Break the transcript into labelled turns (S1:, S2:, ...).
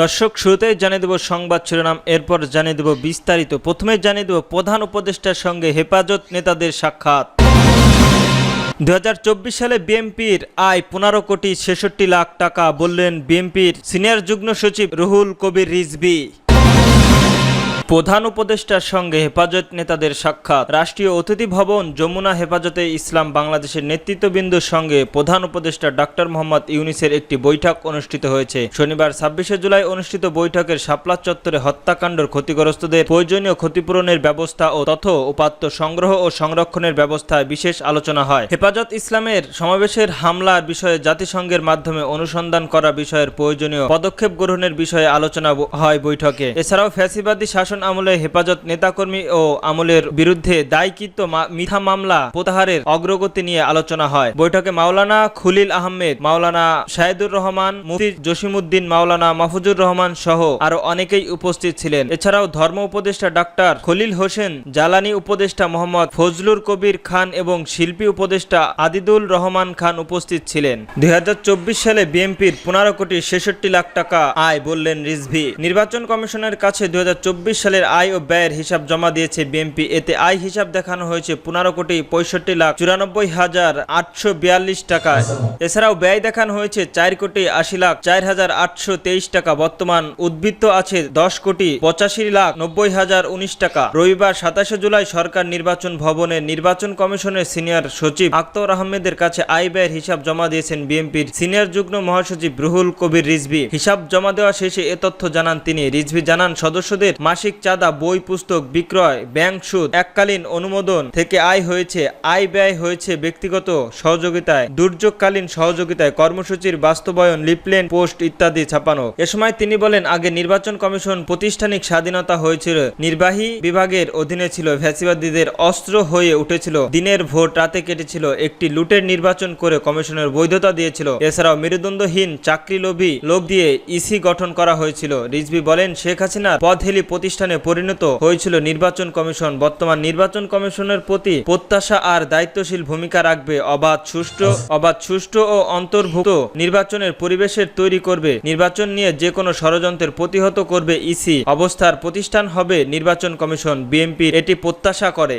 S1: দর্শক শুরুতে জানিয়ে দেব সংবাদ শিরোনাম এরপর জানিয়ে দেব বিস্তারিত প্রথমে জানিয়ে দেব প্রধান উপদেষ্টার সঙ্গে হেফাজত নেতাদের সাক্ষাৎ দু সালে বিএমপির আয় পনেরো কোটি ছেষট্টি লাখ টাকা বললেন বিএমপির সিনিয়র যুগ্ম সচিব রুহুল কবির রিজবি প্রধান উপদেষ্টার সঙ্গে হেফাজত নেতাদের সাক্ষাৎ রাষ্ট্রীয় অতিথি ভবন যমুনা হেফাজতে ইসলাম বাংলাদেশের নেতৃত্ববৃন্দুর সঙ্গে প্রধান উপদেষ্টা ডক্টর মোহাম্মদ ইউনিসের একটি বৈঠক অনুষ্ঠিত হয়েছে শনিবার ছাব্বিশে জুলাই অনুষ্ঠিত বৈঠকের সাপলা চত্বরে হত্যাকাণ্ডর ক্ষতিগ্রস্তদের প্রয়োজনীয় ক্ষতিপূরণের ব্যবস্থা ও তথ্য উপাত্ত সংগ্রহ ও সংরক্ষণের ব্যবস্থায় বিশেষ আলোচনা হয় হেফাজত ইসলামের সমাবেশের হামলার বিষয়ে জাতিসংঘের মাধ্যমে অনুসন্ধান করা বিষয়ের প্রয়োজনীয় পদক্ষেপ গ্রহণের বিষয়ে আলোচনা হয় বৈঠকে এছাড়াও ফ্যাসিবাদী শাসন শাসন আমলে হেফাজত নেতাকর্মী ও আমলের বিরুদ্ধে দায়িত্ব মিথা মামলা প্রত্যাহারের অগ্রগতি নিয়ে আলোচনা হয় বৈঠকে মাওলানা খুলিল আহমেদ মাওলানা শাহেদুর রহমান মুফতি জসিমুদ্দিন মাওলানা মাহফুজুর রহমান সহ আরো অনেকেই উপস্থিত ছিলেন এছাড়াও ধর্ম উপদেষ্টা ডাক্তার খলিল হোসেন জ্বালানি উপদেষ্টা মোহাম্মদ ফজলুর কবির খান এবং শিল্পী উপদেষ্টা আদিদুল রহমান খান উপস্থিত ছিলেন দুই সালে বিএনপির পনেরো কোটি ছেষট্টি লাখ টাকা আয় বললেন রিজভি নির্বাচন কমিশনের কাছে দুই সালের আয় ও ব্যয়ের হিসাব জমা দিয়েছে বিএনপি এতে আয় হিসাব দেখানো হয়েছে পনেরো কোটি পঁয়ষট্টি লাখ চুরানব্বই হাজার আটশো বিয়াল্লিশ টাকা এছাড়াও ব্যয় দেখানো হয়েছে চার কোটি আশি লাখ চার হাজার আটশো তেইশ টাকা বর্তমান উদ্বৃত্ত আছে দশ কোটি পঁচাশি লাখ নব্বই হাজার উনিশ টাকা রবিবার সাতাশে জুলাই সরকার নির্বাচন ভবনে নির্বাচন কমিশনের সিনিয়র সচিব আক্তর আহমেদের কাছে আয় ব্যয়ের হিসাব জমা দিয়েছেন বিএনপির সিনিয়র যুগ্ম মহাসচিব রুহুল কবির রিজভি হিসাব জমা দেওয়া শেষে এ তথ্য জানান তিনি রিজভি জানান সদস্যদের মাসিক বার্ষিক চাঁদা বই পুস্তক বিক্রয় ব্যাংক সুদ এককালীন অনুমোদন থেকে আয় হয়েছে আয় ব্যয় হয়েছে ব্যক্তিগত সহযোগিতায় দুর্যোগকালীন সহযোগিতায় কর্মসূচির বাস্তবায়ন লিপলেন পোস্ট ইত্যাদি ছাপানো এ সময় তিনি বলেন আগে নির্বাচন কমিশন প্রতিষ্ঠানিক স্বাধীনতা হয়েছিল নির্বাহী বিভাগের অধীনে ছিল ফ্যাসিবাদীদের অস্ত্র হয়ে উঠেছিল দিনের ভোট রাতে কেটেছিল একটি লুটের নির্বাচন করে কমিশনের বৈধতা দিয়েছিল এছাড়াও মেরুদণ্ডহীন চাকরি লোভী লোক দিয়ে ইসি গঠন করা হয়েছিল রিজভি বলেন শেখ হাসিনার হেলি প্রতিষ্ঠা প্রতিষ্ঠানে পরিণত হয়েছিল নির্বাচন কমিশন বর্তমান নির্বাচন কমিশনের প্রতি প্রত্যাশা আর দায়িত্বশীল ভূমিকা রাখবে অবাধ সুষ্ঠু অবাধ সুষ্ঠু ও অন্তর্ভুক্ত নির্বাচনের পরিবেশের তৈরি করবে নির্বাচন নিয়ে যে কোনো ষড়যন্ত্রের প্রতিহত করবে ইসি অবস্থার প্রতিষ্ঠান হবে নির্বাচন কমিশন বিএনপি এটি প্রত্যাশা করে